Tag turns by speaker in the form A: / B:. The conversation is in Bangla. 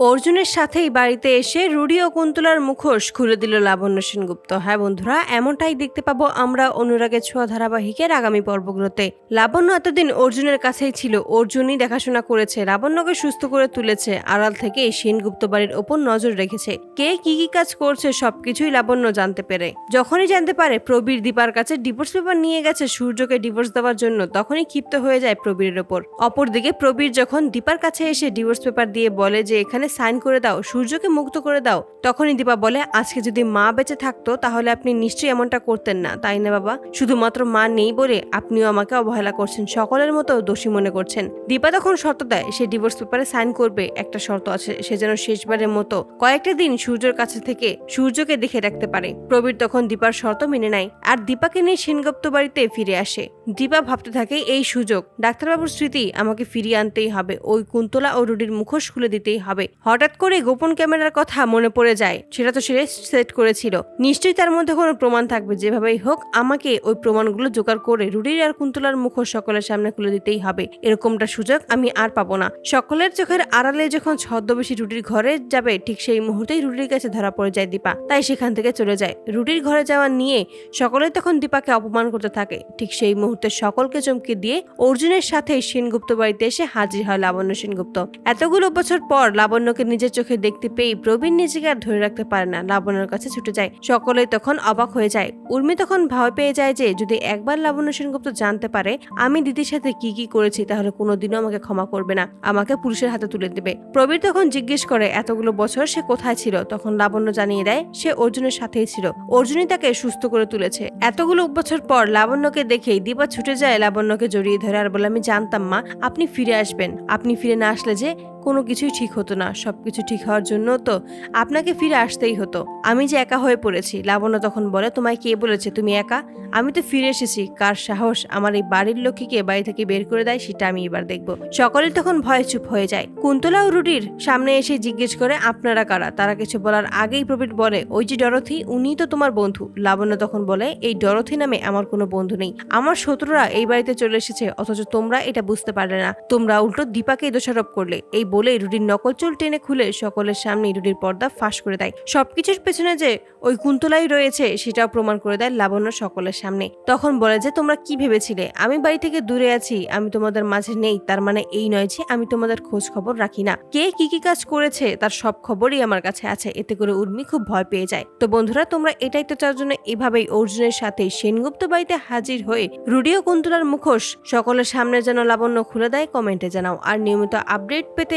A: অর্জুনের সাথেই বাড়িতে এসে রুডি ও কুন্তলার মুখোশ খুলে দিল লাবণ্য সেনগুপ্ত। হ্যাঁ বন্ধুরা, এমনটাই দেখতে পাবো আমরা অনুরাগের ছোঁয়া ধারাবাহিকের আগামী পর্বগুলোতে। লাবণ্য এতদিন অর্জুনের কাছেই ছিল, অর্জুনই দেখাশোনা করেছে, লাবণ্যকে সুস্থ করে তুলেছে, আড়াল থেকে সেনগুপ্ত বাড়ির ওপর নজর রেখেছে। কে কি কি কাজ করছে সবকিছুই লাবণ্য জানতে পেরে। যখনই জানতে পারে প্রবীর দীপার কাছে ডিভোর্স পেপার নিয়ে গেছে সূর্যকে ডিভোর্স দেওয়ার জন্য, তখনই ক্ষিপ্ত হয়ে যায় প্রবীরের ওপর। অপরদিকে প্রবীর যখন দীপার কাছে এসে ডিভোর্স পেপার দিয়ে বলে যে এখানে সাইন করে দাও, সূর্যকে মুক্ত করে দাও। তখনই দীপা বলে, আজকে যদি মা বেঁচে থাকতো, তাহলে আপনি নিশ্চয়ই এমনটা করতেন না, তাই না বাবা? শুধুমাত্র মা নেই বলে আপনিও আমাকে অবহেলা করছেন, সকলের মতো দোষী মনে করছেন। দীপা তখন শর্ত দেয়, সে ডিভোর্স পেপারে সাইন করবে, একটা শর্ত আছে, সে যেন শেষবারের মতো কয়েকটা দিন সূর্যের কাছে থেকে সূর্যকে দেখে রাখতে পারে। প্রবীর তখন দীপার শর্ত মেনে নেয়, আর দীপাকে নিয়ে সেনগুপ্ত বাড়িতে ফিরে আসে। দীপা ভাবতে থাকে, এই সুযোগ, ডাক্তারবাবুর স্মৃতি আমাকে ফিরিয়ে আনতেই হবে, ওই কুন্তলা ও রুডির মুখোশ খুলে দিতেই হবে। হঠাৎ করে গোপন ক্যামেরার কথা মনে পড়ে যায়, সেটা তো সে সেট করেছিল। নিশ্চয়ই তার মধ্যে কোনো প্রমাণ থাকবে, যেভাবেই হোক, আমাকে ওই প্রমাণগুলো জোগাড় করে রুডির আর কুন্তলার মুখোশ সকলের সামনে খুলে দিতেই হবে। এরকমটা সুযোগ আমি আর পাবো না। সকলের চোখের আড়ালে যখন ছদ্মবেশী রুডির ঘরে যাবে, ঠিক সেই মুহূর্তেই রুডির কাছে ধরা পড়ে যায় দীপা। তাই সেখান থেকে চলে যায়। রুডির ঘরে যাওয়া নিয়ে সকলে তখন দীপাকে অপমান করতে থাকে। ঠিক সেই মুহূর্তে সকলকে চমকে দিয়ে অর্জুনের সাথে সেনগুপ্ত বাড়িতে এসে হাজির হয় লাবণ্য সেনগুপ্ত। এতগুলো বছর পর লাবণ্যকে নিজের চোখে দেখতে পেয়ে প্রবীণ নিজেকে আর ধরে রাখতে পারে না। লাবণ্যর কাছে ছুটে যায়। সকলে তখন অবাক হয়ে যায়। উর্মি তখন ভয় পেয়ে যায় যে, যদি একবার লাবণ্য সেনগুপ্ত জানতে পারে, আমি দিদির সাথে কি কি করেছি, তাহলে কোনোদিনও আমাকে ক্ষমা করবে না। আমাকে পুলিশের হাতে তুলে দেবে। প্রবীর তখন জিজ্ঞেস করে, এতগুলো বছর সে কোথায় ছিল? তখন লাবণ্য জানিয়ে দেয়, সে অর্জুনের সাথেই ছিল। অর্জুনই তাকে সুস্থ করে তুলেছে। এতগুলো বছর পর লাবণ্যকে দেখেই দীপা ছুটে যায়। লাবণ্যকে জড়িয়ে ধরে আর বলে, আমি জানতাম মা, আপনি ফিরে আসবেন। আপনি ফিরে না আসলে যে কোনো কিছুই ঠিক হতো না। সব কিছু ঠিক হওয়ার জন্য তো আপনাকে ফিরে আসতেই হতো। আমি যে একা হয়ে পড়েছি, লাবণ্য তখন বলে, তোমায় কে বলেছে তুমি একা? আমি তো ফিরে এসেছি। কার সাহস আমার এই বাড়ির লক্ষ্মীকে বাড়ি থেকে বের করে দেয় সেটা আমি এবার দেখব। সকলে তখন ভয়ে চুপ হয়ে যায়। কুন্তলা ও রুটির সামনে এসে জিজ্ঞেস করে, আপনারা কারা? তারা কিছু বলার আগেই প্রবীর বলে, ওই যে ডরথি, উনি তো তোমার বন্ধু। লাবণ্য তখন বলে, এই ডরথি নামে আমার কোনো বন্ধু নেই। আমার শত্রুরা এই বাড়িতে চলে এসেছে, অথচ তোমরা এটা বুঝতে পারলে না। তোমরা উল্টো দীপাকেই দোষারোপ করলে। এই বলে রুডির নকল চুল টেনে খুলে সকলের সামনে রুডির পর্দা ফাঁস করে দেয়। সবকিছুর পেছনে যে ওই কুন্তলাই রয়েছে, সেটাও প্রমাণ করে দেয় লাবণ্য সকলের সামনে। তখন বলে যে, তোমরা কি ভেবেছিলে? আমি বাড়ি থেকে দূরে আছি, আমি তোমাদের মাঝে নেই। তার মানে এই নয় যে, আমি তোমাদের খোঁজ খবর রাখি না। কে কি কি কাজ করেছে, তার সব খবরই আমার কাছে আছে। এতে করে উর্মি খুব ভয় পেয়ে যায়। তো বন্ধুরা, তোমরা এটাই তো চার জন্য এভাবেই অর্জুনের সাথে সেনগুপ্ত বাড়িতে হাজির হয়ে রুডিও কুন্তলার মুখোশ সকলের সামনে যেন লাবণ্য খুলে দেয় কমেন্টে জানাও। আর নিয়মিত আপডেট পেতে